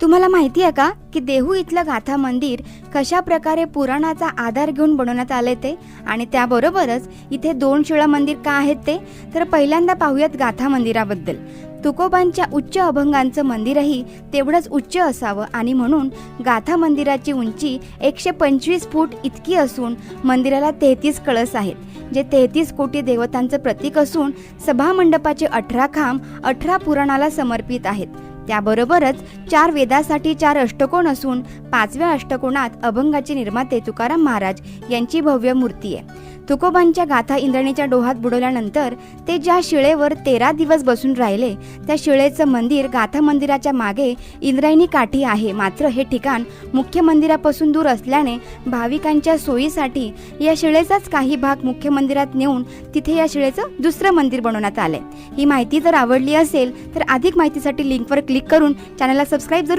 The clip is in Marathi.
तुम्हाला माहिती आहे का की देहू इथलं गाथा मंदिर कशा प्रकारे पुराणाचा आधार घेऊन बनवण्यात आले ते? आणि त्याबरोबरच इथे दोन शिळा मंदिर का आहेत ते? तर पहिल्यांदा पाहूयात गाथा मंदिराबद्दल. तुकोबांच्या उच्च अभंगांचं मंदिरही तेवढंच उच्च असावं आणि म्हणून गाथा मंदिराची उंची एकशे पंचवीस फूट इतकी असून मंदिराला तेहतीस कळस आहेत जे तेहतीस कोटी देवतांचं प्रतीक असून सभामंडपाचे अठरा खांब अठरा पुराणाला समर्पित आहेत. त्याबरोबरच चार वेदासाठी चार अष्टकोण असून पाचव्या अष्टकोणात अभंगाचे निर्माते तुकाराम महाराज यांची भव्य मूर्ती आहे. तुकोबांच्या गाथा इंद्रणीच्या डोहात बुडवल्यानंतर ते ज्या शिळेवर तेरा दिवस बसून राहिले त्या शिळेचं मंदिर गाथा मंदिराच्या मागे इंद्रायणी काठी आहे. मात्र हे ठिकाण मुख्य मंदिरापासून दूर असल्याने भाविकांच्या सोयीसाठी या शिळेचाच काही भाग मुख्य मंदिरात नेऊन तिथे या शिळेचं दुसरं मंदिर बनवण्यात आलंय. ही माहिती जर आवडली असेल तर अधिक माहितीसाठी लिंकवर क्लिक करून चॅनलला सबस्क्राईब जरूर